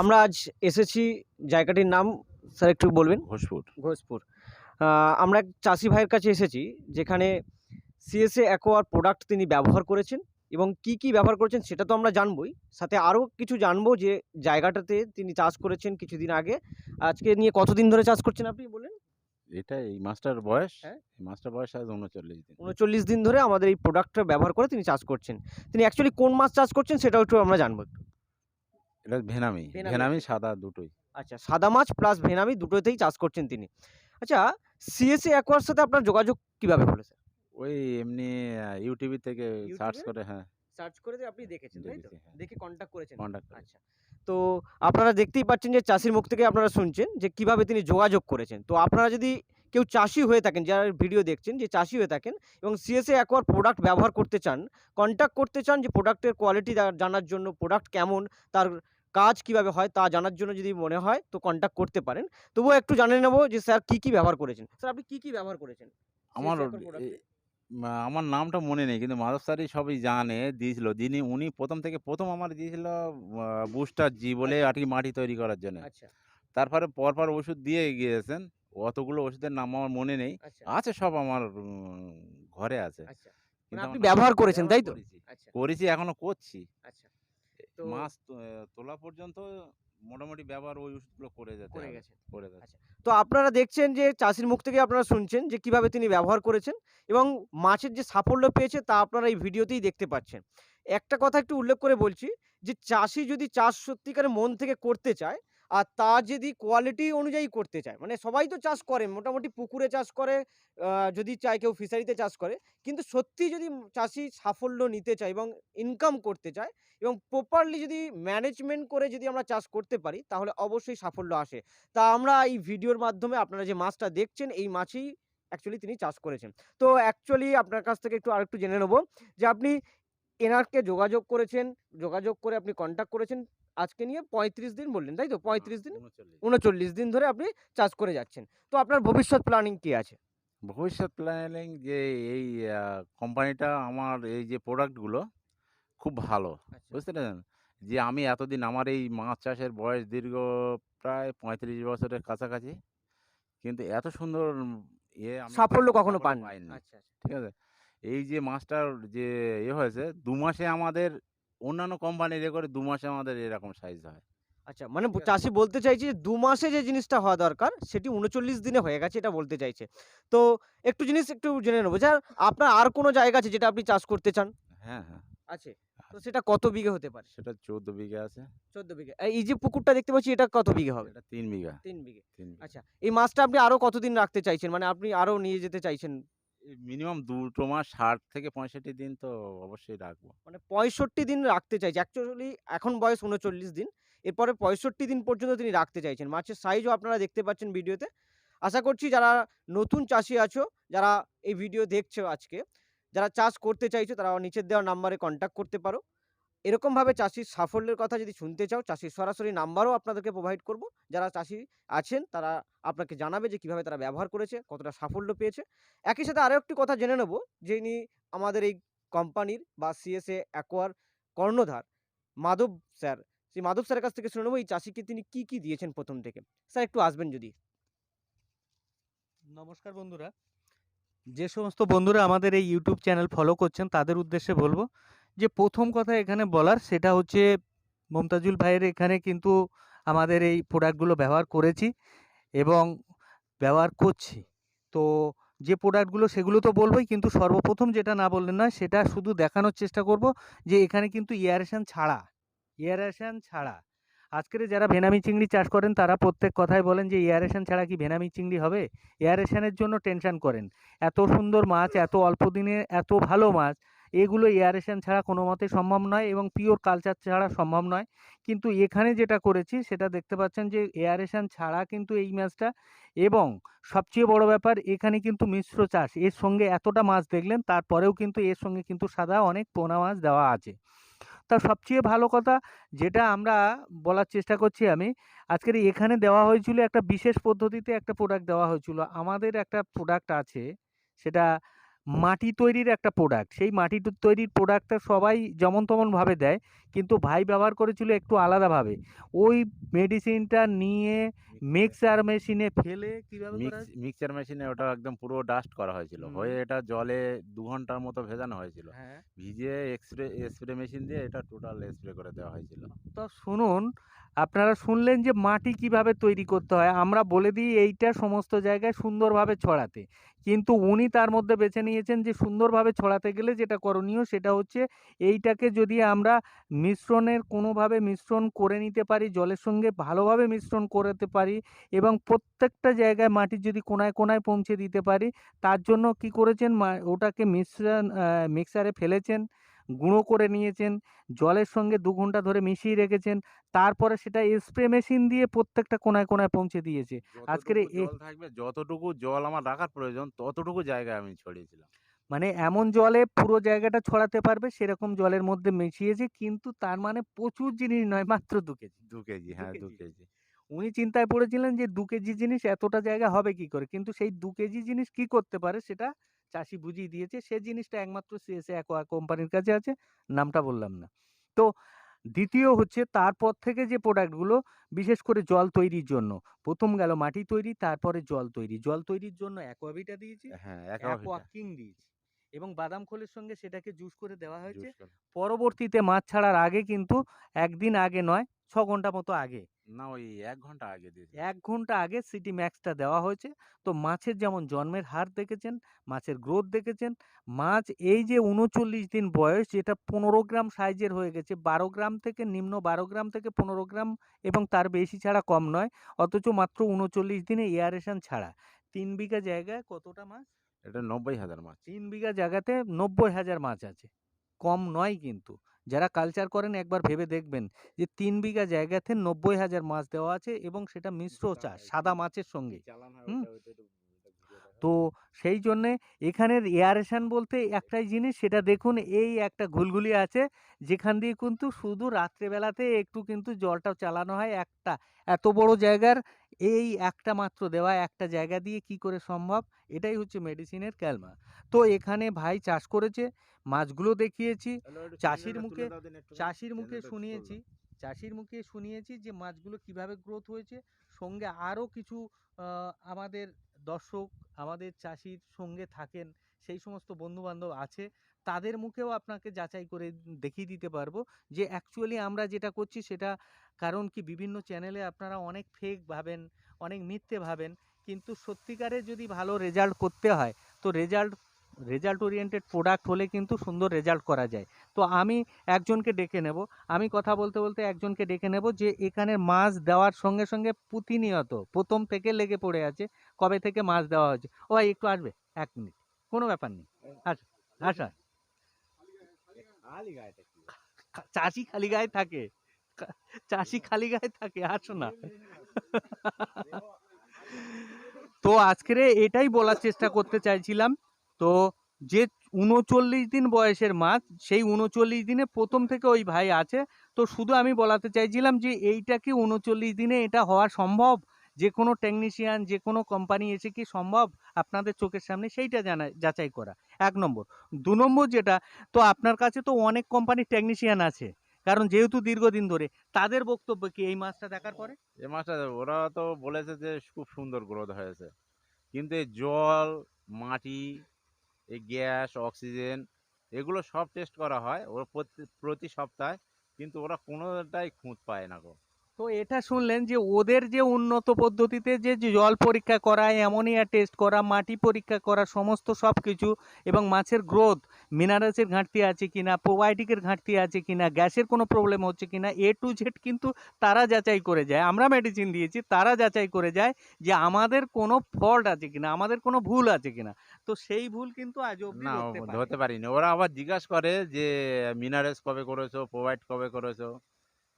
আমরা আজ এসেছি জায়গাটির নাম স্যার একটু বলবেন? ঘোষপুর। ঘোষপুর। আমরা এক চাষি ভাইয়ের কাছে এসেছি যেখানে সিএসএ অ্যাকোয়ার প্রোডাক্ট তিনি ব্যবহার করেছেন এবং কি কি ব্যবহার করেছেন সেটা তো আমরা জানবই। সাথে আরও কিছু জানব যে জায়গাটাতে তিনি চাষ করেছেন কিছুদিন আগে। আজকে নিয়ে কতদিন ধরে চাষ করছেন আপনি বলেন? এটা এই মাছটার বয়স। হ্যাঁ। এই মাছটার বয়স আজ উনচল্লিশ দিন। উনচল্লিশ দিন ধরে আমাদের এই প্রোডাক্টটা ব্যবহার করে তিনি চাষ করছেন। তিনি অ্যাকচুয়ালি কোন মাছ চাষ করছেন সেটাও একটু আমরা জানব একটু। এটা ভেনামি ভেনামি। সাদা দুটোই। আচ্ছা সাদা মাছ প্লাস ভেনামি দুটোতেই চাষ করছেন তিনি। আচ্ছা সিএসএ অ্যাকোয়ার সাথে আপনার যোগাযোগ কীভাবে হলো স্যার ওই এমনি ইউটিউব থেকে সার্চ? করে হ্যাঁ। সার্চ করে আপনি দেখেছেন তাই তো? হ্যাঁ। দেখে কন্ট্যাক্ট করেছেন। কন্ট্যাক্ট আচ্ছা তো আপনারা দেখতেই পাচ্ছেন যে চাষির মুখ থেকে আপনারা শুনছেন যে কীভাবে তিনি যোগাযোগ করেছেন। তো আপনারা যদি কেউ চাষি হয়ে থাকেন যারা ভিডিও দেখছেন যে চাষি হয়ে থাকেন এবং সিএসএ অ্যাকোয়ার প্রোডাক্ট ব্যবহার করতে চান কন্ট্যাক্ট করতে চান যে প্রোডাক্টের কোয়ালিটি জানার জন্য প্রোডাক্ট কেমন তার কাজ কীভাবে হয় তা জানার জন্য যদি মনে হয় তো কন্ট্যাক্ট করতে পারেন। তবুও একটু জানিয়ে নেব যে স্যার কি কি ব্যবহার করেছেন। স্যার আপনি কি কি ব্যবহার করেছেন? আমার আমার নামটা মনে নেই কিন্তু মাধব স্যারই সবই জানে দিয়েছিল। যিনি উনি প্রথম থেকে প্রথম আমার দিয়েছিল বুস্টার জি বলে আর কি মাটি তৈরি করার জন্য। আচ্ছা। তারপরে পরপর ওষুধ দিয়ে গিয়েছেন অতগুলো ওষুধের নাম আমার মনে নেই। আচ্ছা। আছে সব আমার ঘরে আছে। আচ্ছা। মানে কিন্তু আপনি ব্যবহার করেছেন তাই তো? করেছি। আচ্ছা। করেছি এখনও করছি। আচ্ছা। তো মাছ তোলা পর্যন্ত মোটামুটি ব্যবহার ওই ওষুধগুলো করে যেতে করে গেছে করে যাচ্ছে আচ্ছা। তো আপনারা দেখছেন যে চাষির মুখ থেকে আপনারা শুনছেন যে কীভাবে তিনি ব্যবহার করেছেন এবং মাছের যে সাফল্য পেয়েছে তা আপনারা এই ভিডিওতেই দেখতে পাচ্ছেন একটা কথা একটু উল্লেখ করে বলছি যে চাষি যদি চাষ সত্যিকারের মন থেকে করতে চায় আর তা যদি কোয়ালিটি অনুযায়ী করতে চায় মানে সবাই তো চাষ করে, মোটামুটি পুকুরে চাষ করে যদি চায় কেউ ফিশারিতে চাষ করে, কিন্তু সত্যি যদি চাষি সাফল্য নিতে চায় এবং ইনকাম করতে চায় এবং প্রপারলি যদি ম্যানেজমেন্ট করে যদি আমরা চাষ করতে পারি, তাহলে অবশ্যই সাফল্য আসে। তা আমরা এই ভিডিওর মাধ্যমে আপনারা যে মাছটা দেখছেন, এই মাছই অ্যাকচুয়ালি তিনি চাষ করেছেন। তো অ্যাকচুয়ালি আপনার কাছ থেকে একটু আরেকটু জেনে নেব যে আপনি এনারকে যোগাযোগ করেছেন, যোগাযোগ করে আপনি কন্ট্যাক্ট করেছেন আজকে নিয়ে পঁয়ত্রিশ দিন বললেন তাই তো? পঁয়ত্রিশ দিন উনচল্লিশ। দিন। ধরে আপনি চাষ করে যাচ্ছেন। তো আপনার ভবিষ্যৎ প্ল্যানিং কি আছে? ভবিষ্যৎ প্ল্যানিং যে এই কোম্পানিটা আমার এই যে প্রোডাক্টগুলো খুব ভালো বুঝতে পারছেন? যে আমি এতদিন আমার এই মাছ চাষের বয়স দীর্ঘ প্রায় পঁয়ত্রিশ বছরের কাছাকাছি কিন্তু এত সুন্দর ইয়ে সাফল্য কখনো পাইনি আচ্ছা আচ্ছা। ঠিক আছে? এই যে মাছটার যে ইয়ে হয়েছে দু মাসে আমাদের অন্যান্য কোম্পানি রেকর্ডে দু মাসে আমাদের এরকম সাইজ হয়। আচ্ছা মানে চাষি বলতে চাইছে যে দু মাসে যে জিনিসটা হওয়া দরকার সেটি উনচল্লিশ দিনে হয়ে গেছে এটা বলতে চাইছে। তো একটু জিনিস একটু জেনে নেব স্যার আপনার আর কোনো জায়গা আছে যেটা আপনি চাষ করতে চান? হ্যাঁ হ্যাঁ। আছে? তো সেটা কত বিঘে হতে পারে? সেটা চোদ্দ বিঘা আছে। চোদ্দ বিঘে। এই যে পুকুরটা দেখতে পাচ্ছি এটা কত বিঘে হবে? এটা তিন বিঘা। তিন বিঘে। বিঘা। আচ্ছা এই মাছটা আপনি আরও কতদিন রাখতে চাইছেন? মানে আপনি আরও নিয়ে যেতে চাইছেন? মিনিমাম দুটো মাস ষাট থেকে পঁয়ষট্টি দিন তো অবশ্যই রাখব। মানে পঁয়ষট্টি দিন রাখতে চাইছে। অ্যাকচুয়ালি এখন বয়স উনচল্লিশ দিন। এরপরে পঁয়ষট্টি দিন পর্যন্ত তিনি রাখতে চাইছেন। মাছের সাইজও আপনারা দেখতে পাচ্ছেন ভিডিওতে। আশা করছি যারা নতুন চাষি আছো, যারা এই ভিডিও দেখছ আজকে, যারা চাষ করতে চাইছো, তারা নিচের দেওয়া নাম্বারে কন্ট্যাক্ট করতে পারো। এরকমভাবে চাষির সাফল্যের কথা যদি শুনতে চাও, চাষির সরাসরি নাম্বারও আপনাদেরকে প্রোভাইড করব। যারা চাষি আছেন, তারা আপনাকে জানাবে যে কীভাবে তারা ব্যবহার করেছে, কতটা সাফল্য পেয়েছে। একই সাথে আরও একটি কথা জেনে নেব, যিনি আমাদের এই কোম্পানির বা সিএসএ অ্যাকোয়ার কর্ণধার, মাধব স্যার। সেই মাধব স্যারের কাছ থেকে শুনে নেব, এই চাষিকে তিনি কি কি দিয়েছেন প্রথম থেকে? স্যার, একটু আসবেন যদি। নমস্কার বন্ধুরা। যে সমস্ত বন্ধুরা আমাদের এই ইউটিউব চ্যানেল ফলো করছেন, তাদের উদ্দেশ্যে বলব যে প্রথম কথা এখানে বলার সেটা হচ্ছে মমতাজুল ভাইয়ের এখানে কিন্তু আমাদের এই প্রোডাক্টগুলো ব্যবহার করেছি এবং ব্যবহার করছি। তো যে প্রোডাক্টগুলো সেগুলো তো বলবোই কিন্তু সর্বপ্রথম যেটা না বললেন নয় সেটা শুধু দেখানোর চেষ্টা করব যে এখানে কিন্তু ইয়ারেশন ছাড়া ইয়ারেশন ছাড়া। আজকের যারা ভেনামি চিংড়ি চাষ করেন তারা প্রত্যেক কথাই বলেন যে এয়ারেশন ছাড়া কি ভেনামি চিংড়ি হবে? এয়ারেশনের জন্য টেনশন করেন। এত সুন্দর মাছ, এত অল্প দিনে, এত ভালো মাছ এগুলো এয়ারেশন ছাড়া কোনো মতে সম্ভব নয় এবং পিওর কালচার ছাড়া সম্ভব নয়। কিন্তু এখানে যেটা করেছি সেটা দেখতে পাচ্ছেন যে এয়ারেশন ছাড়া কিন্তু এই মাছটা এবং সবচেয়ে বড় ব্যাপার এখানে কিন্তু মিশ্র চাষ। এর সঙ্গে এতটা মাছ দেখলেন তারপরেও কিন্তু এর সঙ্গে কিন্তু সাদা অনেক পোনা মাছ দেওয়া আছে। তা সবচেয়ে ভালো কথা যেটা আমরা বলার চেষ্টা করছি আমি, আজকের এখানে দেওয়া হয়েছিল একটা বিশেষ পদ্ধতিতে একটা প্রোডাক্ট দেওয়া হয়েছিল। আমাদের একটা প্রোডাক্ট আছে, সেটা মাটি তৈরির একটা প্রোডাক্ট সেই মাটি তৈরির প্রোডাক্টটা সবাই যেমন তেমনভাবে দেয় কিন্তু ভাই ব্যবহার করেছিল একটু আলাদাভাবে। ওই মেডিসিনটা নিয়ে মিক্সার মেশিনে ফেলে কীভাবে করা মিক্স মিক্সচার মেশিনে ওটা একদম পুরো ডাস্ট করা হয়েছিল। হয়ে এটা জলে দু ঘণ্টার মতো ভেজানো হয়েছিল। হ্যাঁ। ভিজিয়ে এক্সরে স্প্রে মেশিন দিয়ে এটা টোটাল স্প্রে করে দেওয়া হয়েছিল। তো শুনুন আপনারা শুনলেন যে মাটি কীভাবে তৈরি করতে হয়। আমরা বলে দিই এইটা সমস্ত জায়গায় সুন্দরভাবে ছড়াতে। কিন্তু উনি তার মধ্যে বেছে নিয়েছেন যে সুন্দরভাবে ছড়াতে গেলে যেটা করণীয় সেটা হচ্ছে এইটাকে যদি আমরা মিশ্রণের কোনোভাবে মিশ্রণ করে নিতে পারি, জলের সঙ্গে ভালোভাবে মিশ্রণ করতে পারি এবং প্রত্যেকটা জায়গায় মাটি যদি কোনায় কোনায় পৌঁছে দিতে পারি, তার জন্য কি করেছেন ওটাকে মিশ্রণ মিক্সারে ফেলেছেন। গুঁড়ো করে নিয়েছেন জলের সঙ্গে দু ঘণ্টা ধরে মিশিয়ে রেখেছেন তারপরে সেটা স্প্রে মেশিন দিয়ে প্রত্যেকটা কোনায় কোনায় পৌঁছে দিয়েছে। আজকের যতটুকু জল থাকবে যতটুকু জল আমার রাখার প্রয়োজন ততটুকু জায়গায় আমি ছড়িয়েছিলাম। মানে এমন জলে পুরো জায়গাটা ছড়াতে পারবে সেরকম জলের মধ্যে মিশিয়েছে কিন্তু তার মানে প্রচুর জিনিস নয় মাত্র দু কেজি। দু কেজি হ্যাঁ দু। কেজি। উনি চিন্তায় পড়েছিলেন যে দু কেজি জিনিস এতটা জায়গা হবে কি করে? কিন্তু সেই দু কেজি জিনিস কি করতে পারে সেটা চাষি বুঝিয়ে দিয়েছে সে জিনিসটা একমাত্র সিএসএ অ্যাকোয়া কোম্পানির কাছে আছে নামটা বললাম না। তো দ্বিতীয় হচ্ছে তারপর থেকে যে প্রোডাক্টগুলো বিশেষ করে জল তৈরির জন্য প্রথম গেল মাটি তৈরি তারপরে জল তৈরি। জল তৈরির জন্য অ্যাকোয়াভিটা দিয়েছে হ্যাঁ অ্যাকোয়াকিং দিয়েছে। এবং বাদাম খোলের সঙ্গে সেটাকে জুস করে দেওয়া হয়েছে। পরবর্তীতে মাছ ছাড়ার আগে কিন্তু একদিন আগে নয় ছ ঘণ্টা মতো আগে। না ওই এক ঘণ্টা আগে দিয়েছি এক ঘণ্টা আগে সিটি ম্যাক্সটা দেওয়া হয়েছে। তো মাছের যেমন জন্মের হার দেখেছেন মাছের গ্রোথ দেখেছেন মাছ এই যে উনচল্লিশ দিন বয়স যেটা পনেরো গ্রাম সাইজের হয়ে গেছে বারো গ্রাম থেকে নিম্ন বারো গ্রাম থেকে পনেরো গ্রাম এবং তার বেশি ছাড়া কম নয় অথচ মাত্র উনচল্লিশ দিনে এয়ারেশন ছাড়া। তিন বিঘা জায়গায় কতটা মাছ? এটা নব্বই হাজার মাছ। তিন বিঘা জায়গাতে নব্বই হাজার মাছ আছে। কম নয় কিন্তু। যারা কালচার করেন একবার ভেবে দেখবেন যে তিন বিঘা জায়গাতে নব্বই হাজার মাছ দেওয়া আছে এবং সেটা মিশ্র চাষ সাদা মাছের সঙ্গে। হুম। তো সেই জন্যে এখানের এয়ারেশন বলতে একটাই জিনিস সেটা দেখুন এই একটা ঘুলঘুলি আছে যেখান দিয়ে কিন্তু শুধু রাত্রেবেলাতে একটু কিন্তু জলটা চালানো হয় একটা। এত বড় জায়গার এই একটা মাত্র দেওয়া একটা জায়গা দিয়ে কি করে সম্ভব? এটাই হচ্ছে মেডিসিনের ক্যালমা তো এখানে ভাই চাষ করেছে মাছগুলো দেখিয়েছি চাষির মুখে চাষির মুখে শুনিয়েছি চাষির মুখে শুনিয়েছি যে মাছগুলো কীভাবে গ্রোথ হয়েছে সঙ্গে আরও কিছু আমাদের দর্শক আমাদের চাষির সঙ্গে থাকেন, সেই সমস্ত বন্ধুবান্ধব আছে, তাদের মুখেও আপনাকে যাচাই করে দেখিয়ে দিতে পারব যে অ্যাকচুয়ালি আমরা যেটা করছি সেটা কারণ কি বিভিন্ন চ্যানেলে আপনারা অনেক ফেক ভাবেন, অনেক মিথ্যে ভাবেন, কিন্তু সত্যিকারে যদি ভালো রেজাল্ট করতে হয়, তো রেজাল্ট রেজাল্ট ওরিয়েন্টেড প্রোডাক্ট হলে কিন্তু সুন্দর রেজাল্ট করা যায়। তো আমি একজনকে ডেকে নেব। আমি কথা বলতে বলতে একজনকে ডেকে নেব যে এখানে মাছ দেওয়ার সঙ্গে সঙ্গে প্রতিনিয়ত প্রথম থেকে লেগে পড়ে আছে, কবে থেকে মাছ দেওয়া হয়েছে। ও একটু আসবে? এক মিনিট। কোনো ব্যাপার নেই। আচ্ছা আচ্ছা। চাষি খালি গায়ে থাকে। চাষি খালি গায়ে থাকে আসো না। তো আজকের এটাই বলার চেষ্টা করতে চাইছিলাম তো যে উনচল্লিশ দিন বয়সের মাছ সেই উনচল্লিশ দিনে প্রথম থেকে ওই ভাই আছে। তো শুধু আমি বলাতে চাইছিলাম যে, এইটা কি উনচল্লিশ দিনে এটা হওয়া সম্ভব? যে কোনো টেকনিশিয়ান যে কোনো কোম্পানি এসে কি সম্ভব? আপনাদের চোখের সামনে সেইটা জানা, যাচাই করা। এক নম্বর। দু নম্বর যেটা, তো আপনার কাছে তো অনেক কোম্পানির টেকনিশিয়ান আছে। কারণ যেহেতু দীর্ঘদিন ধরে, তাদের বক্তব্য কি এই মাছটা দেখার পরে? এই মাছটা ওরা তো বলেছে যে, খুব সুন্দর গ্রোথ হয়েছে। কিন্তু জল, মাটি এই গ্যাস, অক্সিজেন এগুলো সব টেস্ট করা হয়। ওরা প্রতি- সপ্তাহে, কিন্তু ওরা কোনোটাই খুঁত পায় না গো। তো এটা শুনলেন যে ওদের যে উন্নত পদ্ধতিতে যে জল পরীক্ষা করা অ্যামোনিয়া টেস্ট করা মাটি পরীক্ষা করা সমস্ত সব কিছু এবং মাছের গ্রোথ মিনারেলসের ঘাটতি আছে কিনা প্রোবায়োটিকের ঘাটতি আছে কিনা গ্যাসের কোনো প্রবলেম হচ্ছে কিনা এ টু জেড কিন্তু তারা যাচাই করে যায়। আমরা মেডিসিন দিয়েছি তারা যাচাই করে যায় যে আমাদের কোনো ফল্ট আছে কিনা আমাদের কোনো ভুল আছে কিনা। তো সেই ভুল কিন্তু আজ অব্দি পারেনি। পারিনি। ওরা আবার জিজ্ঞাসা করে যে মিনারেলস কবে করেছ প্রোভাইড কবে করেছ?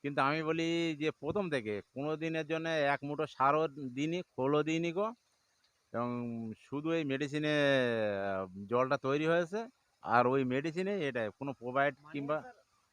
কিন্তু আমি বলি যে প্রথম থেকে। কোনো দিনের জন্য এক মুঠো সারও দিইনি খোলও দিইনি গো। এবং শুধু এই মেডিসিনে জলটা তৈরি হয়েছে। আর ওই মেডিসিনে এটা কোনো প্রোভাইড কিংবা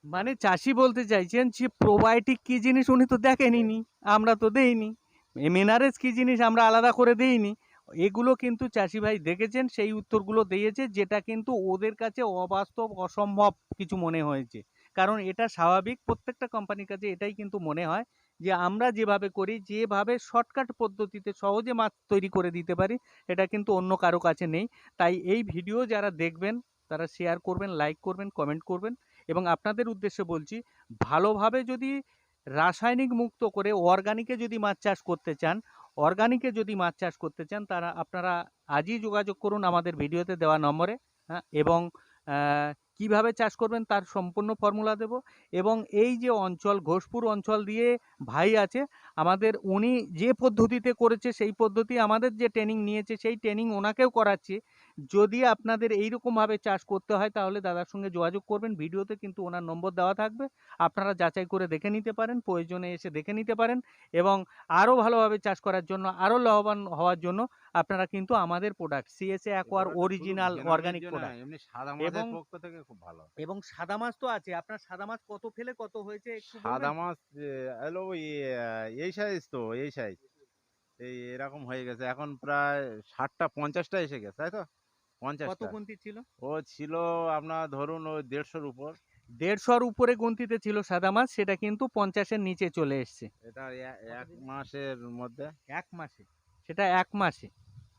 মানে চাষি বলতে চাইছেন যে প্রোবায়োটিক কি জিনিস উনি তো দেখেনি নি আমরা তো দেইনি। মিনারেস কি জিনিস আমরা আলাদা করে দেইনি। এগুলো কিন্তু চাষি ভাই দেখেছেন সেই উত্তরগুলো দিয়েছে যেটা কিন্তু ওদের কাছে অবাস্তব অসম্ভব কিছু মনে হয়েছে। কারণ এটা স্বাভাবিক প্রত্যেকটা কোম্পানির কাছে এটাই কিন্তু মনে হয় যে আমরা যেভাবে করি, যেভাবে শর্টকাট পদ্ধতিতে সহজে মাছ তৈরি করে দিতে পারি, এটা কিন্তু অন্য কারও কাছে নেই। তাই এই ভিডিও যারা দেখবেন, তারা শেয়ার করবেন লাইক করবেন কমেন্ট করবেন এবং আপনাদের উদ্দেশ্যে বলছি, ভালোভাবে যদি রাসায়নিক মুক্ত করে অর্গানিকে যদি মাছ চাষ করতে চান অর্গানিকে যদি মাছ চাষ করতে চান, তারা আপনারা আজই যোগাযোগ করুন আমাদের ভিডিওতে দেওয়া নম্বরে হ্যাঁ? এবং কীভাবে চাষ করবেন তার সম্পূর্ণ ফর্মুলা দেব। এবং এই যে অঞ্চল, ঘোষপুর অঞ্চল দিয়ে ভাই আছে, আমাদের উনি যে পদ্ধতিতে করেছে সেই পদ্ধতি আমাদের যে ট্রেনিং নিয়েছে, সেই ট্রেনিং ওনাকেও করাচ্ছি। যদি আপনাদের এইরকমভাবে চাষ করতে হয় তাহলে দাদার সঙ্গে যোগাযোগ করবেন। ভিডিওতে কিন্তু ওনার নম্বর দেওয়া থাকবে। আপনারা যাচাই করে দেখে নিতে পারেন প্রয়োজনে এসে দেখে নিতে পারেন এবং আরও ভালোভাবে চাষ করার জন্য আরও লাভবান হওয়ার জন্য আপনারা কিন্তু আমাদের product CSA acquire original organic product এমনি সাদা মাছের এবং- পক্ষ থেকে খুব ভালো এবং সাদা মাছ তো আছে। আপনার সাদা মাছ কত ফেলে কত হয়েছে সাদা মাছ এলো এই সাইজ তো এই সাইজ এই এরকম হয়ে গেছে। এখন প্রায় ষাটটা পঞ্চাশটা এসে গেছে তাই তো? কত গুনতি ছিল? ও ছিল আপনার ধরুন ওই দেড়শোর উপর। দেড়শোর উপরে গুনতিতে ছিল সাদা মাছ সেটা কিন্তু পঞ্চাশের নিচে চলে এসছে। এটা এ- এক মাসের মধ্যে? এক মাসে। সেটা এক মাসে।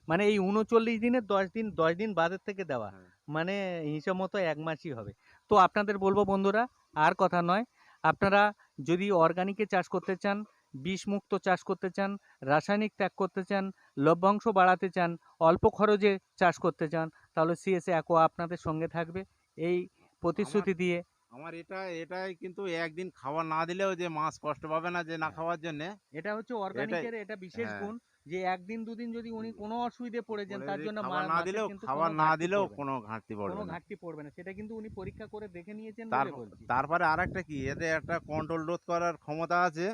মানে এই উনচল্লিশ দিনের দশ দিন দশ দিন বাদের থেকে দেওয়া। হ্যাঁ। মানে হিসাব মতো এক মাসই হবে। তো আপনাদের বলব বন্ধুরা আর কথা নয় আপনারা যদি অর্গানিকে চাষ করতে চান বিষমুক্ত চাষ করতে চান রাসায়নিক ত্যাগ করতে চান লভ্যাংশ বাড়াতে চান অল্প খরচে চাষ করতে চান তাহলে সিএসএ অ্যাকোয়া আপনাদের সঙ্গে থাকবে। এই প্রতিশ্রুতি দিয়ে আমার এটা এটাই কিন্তু একদিন খাওয়া না দিলেও যে মাছ কষ্ট পাবে না যে না খাওয়ার জন্য এটা হচ্ছে অর্গানিকের এটা বিশেষ হ্যাঁ। গুণ যে একদিন দুদিন যদি উনি কোনো অসুবিধে পড়ে যান তার জন্য খাবার না দিলেও খাবার না দিলেও কোনো ঘাটতি পড়বে কোনো ঘাটতি পড়বে না। সেটা কিন্তু উনি পরীক্ষা করে দেখে নিয়েছেন তারপরে আরেকটা কি এতে একটা কন্ট্রোল রোধ করার ক্ষমতা আছে।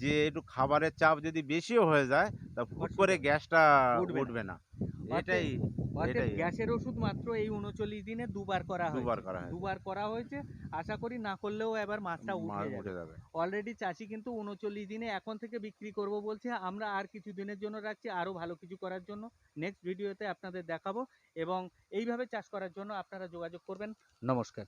যে একটু খাবারের চাপ যদি বেশিও হয়ে যায় তা ফুট করে গ্যাসটা উঠবে না। এটাই গ্যাসের ওষুধ মাত্র এই উনচল্লিশ দিনে দুবার করা হয়েছে। দুবার করা হয় দুবার করা হয়েছে। আশা করি না করলেও এবার মাছটা উঠে যাবে। অলরেডি চাষি কিন্তু উনচল্লিশ দিনে এখন থেকে বিক্রি করব বলছে। আমরা আর কিছু দিনের জন্য রাখছি আরও ভালো কিছু করার জন্য। নেক্সট ভিডিওতে আপনাদের দেখাবো এবং এইভাবে চাষ করার জন্য আপনারা যোগাযোগ করবেন। নমস্কার।